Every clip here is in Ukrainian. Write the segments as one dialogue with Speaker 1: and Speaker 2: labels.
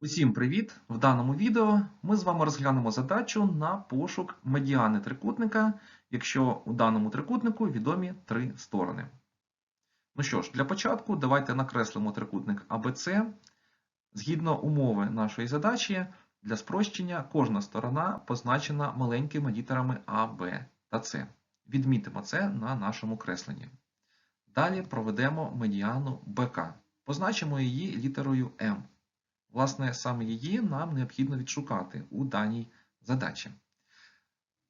Speaker 1: Усім привіт! В даному відео ми з вами розглянемо задачу на пошук медіани трикутника, якщо у даному трикутнику відомі три сторони. Ну що ж, для початку давайте накреслимо трикутник ABC. Згідно умови нашої задачі, для спрощення кожна сторона позначена маленькими літерами А, Б та С. Відмітимо це на нашому кресленні. Далі проведемо медіану БК. Позначимо її літерою М. Власне, саме її нам необхідно відшукати у даній задачі.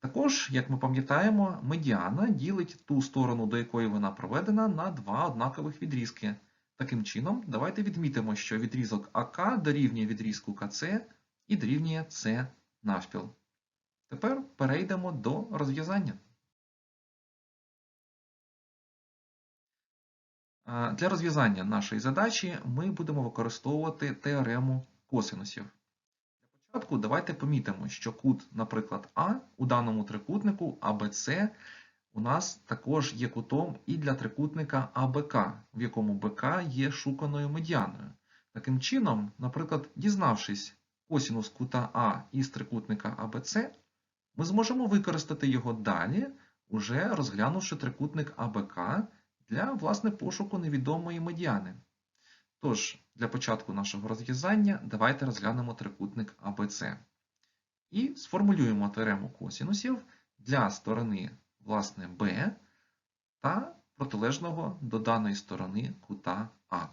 Speaker 1: Також, як ми пам'ятаємо, медіана ділить ту сторону, до якої вона проведена, на два однакових відрізки. Таким чином, давайте відмітимо, що відрізок АК дорівнює відрізку КЦ і дорівнює С навпіл. Тепер перейдемо до розв'язання. Для розв'язання нашої задачі ми будемо використовувати теорему косинусів. Для початку давайте помітимо, що кут, наприклад, А у даному трикутнику ABC у нас також є кутом і для трикутника АБК, в якому БК є шуканою медіаною. Таким чином, наприклад, дізнавшись косинус кута А із трикутника ABC, ми зможемо використати його далі, уже розглянувши трикутник АБК для власне пошуку невідомої медіани. Тож, для початку нашого розв'язання давайте розглянемо трикутник ABC. І сформулюємо теорему косінусів для сторони власне B та протилежного до даної сторони кута А.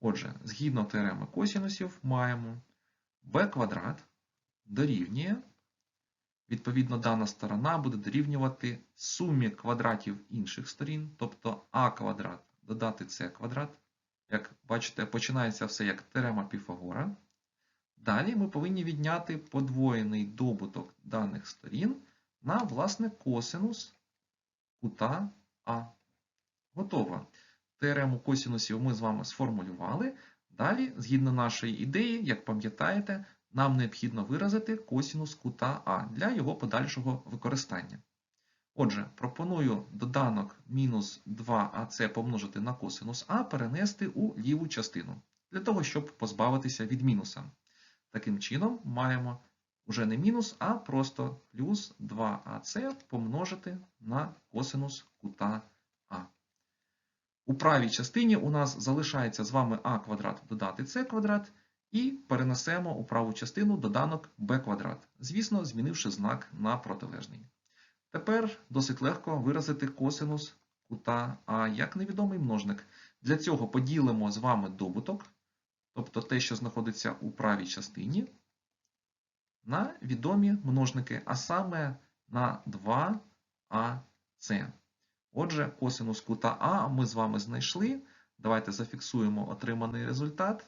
Speaker 1: Отже, згідно теореми косінусів маємо b квадрат дорівнює Відповідно, дана сторона буде дорівнювати сумі квадратів інших сторін, тобто а квадрат додати с квадрат. Як бачите, починається все як теорема Піфагора. Далі ми повинні відняти подвоєний добуток даних сторін на власне косинус кута А. Готово. Теорему косинусів ми з вами сформулювали. Далі, згідно нашої ідеї, як пам'ятаєте, нам необхідно виразити косінус кута А для його подальшого використання. Отже, пропоную доданок мінус 2АС помножити на косинус А перенести у ліву частину, для того, щоб позбавитися від мінуса. Таким чином, маємо вже не мінус, а просто плюс 2АС помножити на косинус кута А. У правій частині у нас залишається з вами А квадрат додати С квадрат. І перенесемо у праву частину доданок b квадрат, звісно, змінивши знак на протилежний. Тепер досить легко виразити косинус кута А як невідомий множник. Для цього поділимо з вами добуток, тобто те, що знаходиться у правій частині, на відомі множники, а саме на 2АС. Отже, косинус кута А ми з вами знайшли. Давайте зафіксуємо отриманий результат.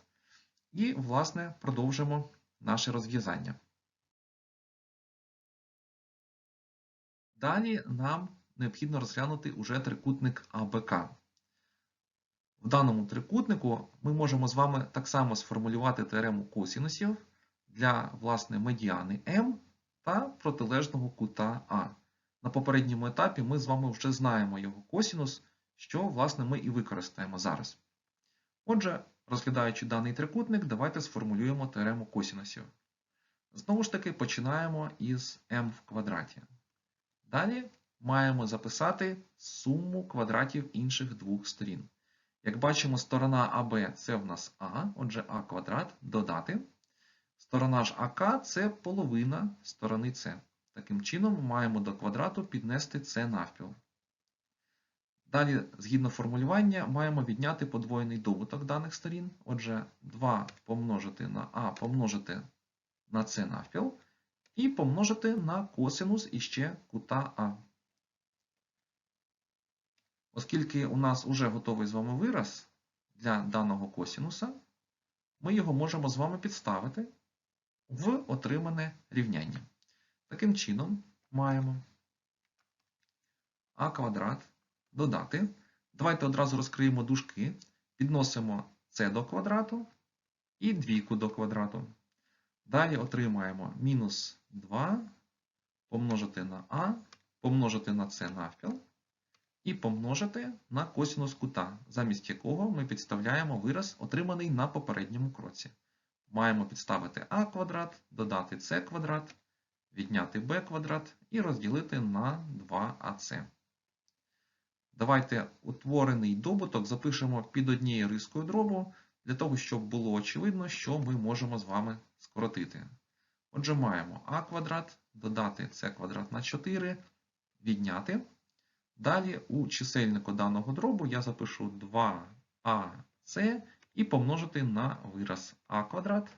Speaker 1: І, власне, продовжимо наше розв'язання. Далі нам необхідно розглянути уже трикутник АБК. В даному трикутнику ми можемо з вами так само сформулювати теорему косінусів для власне, медіани М та протилежного кута А. На попередньому етапі ми з вами вже знаємо його косінус, що власне, ми і використаємо зараз. Отже, Розглядаючи даний трикутник, давайте сформулюємо теорему косінусів. Знову ж таки, починаємо із m в квадраті. Далі маємо записати суму квадратів інших двох сторін. Як бачимо, сторона АБ це в нас А, отже, А квадрат додати. Сторона ж АК це половина сторони С. Таким чином, маємо до квадрату піднести С навпіл. Далі, згідно формулювання, маємо відняти подвоєний добуток даних сторін. Отже, 2 помножити на А помножити на С навпіл, і помножити на косинус іще кута А. Оскільки у нас вже готовий з вами вираз для даного косинуса, ми його можемо з вами підставити в отримане рівняння. Таким чином, маємо А квадрат додати. Давайте одразу розкриємо дужки, підносимо це до квадрату і двійку до квадрату. Далі отримаємо мінус 2 помножити на А, помножити на С навпіл і помножити на косинус кута, замість якого ми підставляємо вираз, отриманий на попередньому кроці. маємо підставити а квадрат, додати c квадрат, відняти b квадрат і розділити на 2ac. Давайте утворений добуток запишемо під однією рискою дробу, для того, щоб було очевидно, що ми можемо з вами скоротити. Отже, маємо а квадрат, додати c квадрат на 4, відняти. Далі у чисельнику даного дробу я запишу 2ac і помножити на вираз а квадрат,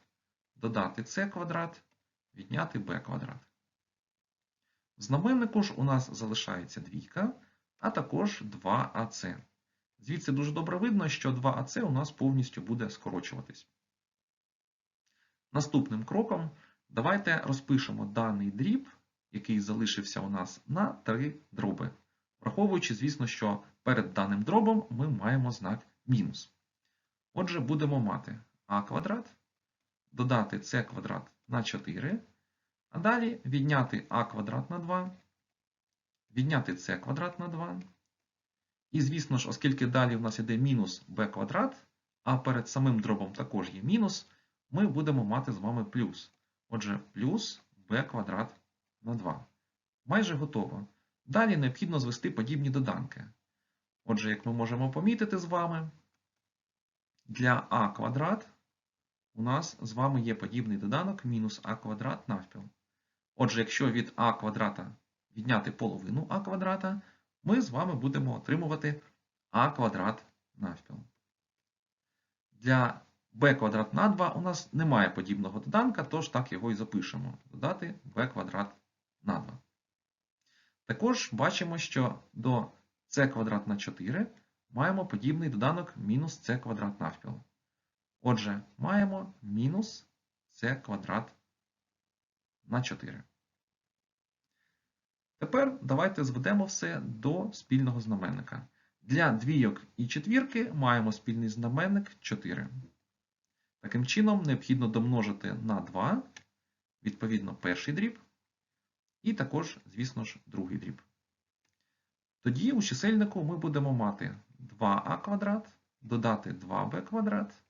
Speaker 1: додати c квадрат, відняти b квадрат. В знаменнику ж у нас залишається двійка, а також 2ac. Звідси дуже добре видно, що 2ac у нас повністю буде скорочуватись. Наступним кроком давайте розпишемо даний дріб, який залишився у нас на три дроби. Враховуючи, звісно, що перед даним дробом ми маємо знак мінус. Отже, будемо мати а квадрат, додати c квадрат на 4, а далі відняти а квадрат на 2, відняти c квадрат на 2. І, звісно ж, оскільки далі в нас йде мінус b квадрат, а перед самим дробом також є мінус, ми будемо мати з вами плюс. Отже, плюс b квадрат на 2. Майже готово. Далі необхідно звести подібні доданки. Отже, як ми можемо помітити з вами, для а квадрат у нас з вами є подібний доданок мінус а квадрат навпіл. Отже, якщо від а квадрата відняти половину а квадрата, ми з вами будемо отримувати а квадрат навпіл. Для b квадрат на 2 у нас немає подібного доданка, тож так його і запишемо. Додати b квадрат на 2. Також бачимо, що до c квадрат на 4 маємо подібний доданок мінус c квадрат навпіл. Отже, маємо мінус c квадрат на 4. Тепер давайте зведемо все до спільного знаменника. Для двійок і четвірки маємо спільний знаменник 4. Таким чином, необхідно домножити на 2, відповідно, перший дріб, і також, звісно ж, другий дріб. Тоді у чисельнику ми будемо мати 2а квадрат, додати 2b квадрат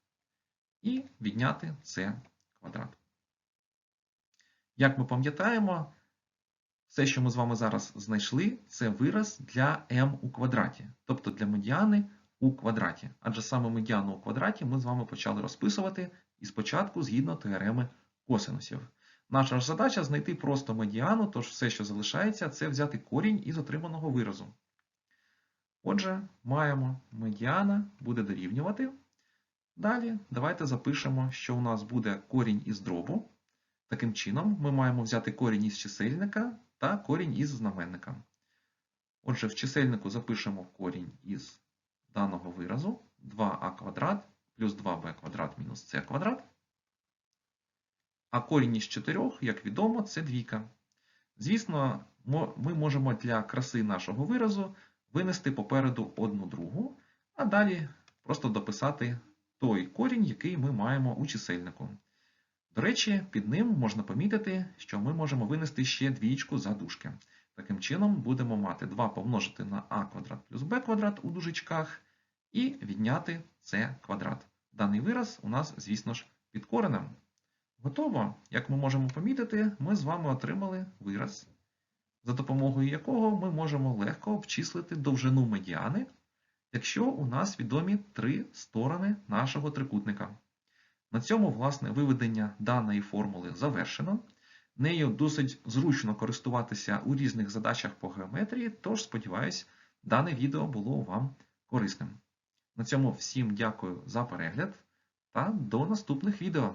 Speaker 1: і відняти c квадрат. Як ми пам'ятаємо, все, що ми з вами зараз знайшли, це вираз для m у квадраті, тобто для медіани у квадраті. Адже саме медіану у квадраті ми з вами почали розписувати і спочатку згідно теореми косинусів. Наша ж задача знайти просто медіану, тож все, що залишається, це взяти корінь із отриманого виразу. Отже, маємо медіана буде дорівнювати. Далі давайте запишемо, що у нас буде корінь із дробу. Таким чином, ми маємо взяти корінь із чисельника та корінь із знаменника. Отже, в чисельнику запишемо корінь із даного виразу 2а квадрат плюс 2b квадрат мінус c квадрат. А корінь із 4, як відомо, це двійка. Звісно, ми можемо для краси нашого виразу винести попереду одну другу, а далі просто дописати той корінь, який ми маємо у чисельнику. До речі, під ним можна помітити, що ми можемо винести ще двічку за дужки. Таким чином, будемо мати 2 помножити на а квадрат плюс b квадрат у дужечках і відняти c квадрат. Даний вираз у нас, звісно ж, під коренем. Готово, як ми можемо помітити, ми з вами отримали вираз, за допомогою якого ми можемо легко обчислити довжину медіани, якщо у нас відомі три сторони нашого трикутника. На цьому, власне, виведення даної формули завершено. Нею досить зручно користуватися у різних задачах по геометрії, тож, сподіваюсь, дане відео було вам корисним. На цьому всім дякую за перегляд та до наступних відео.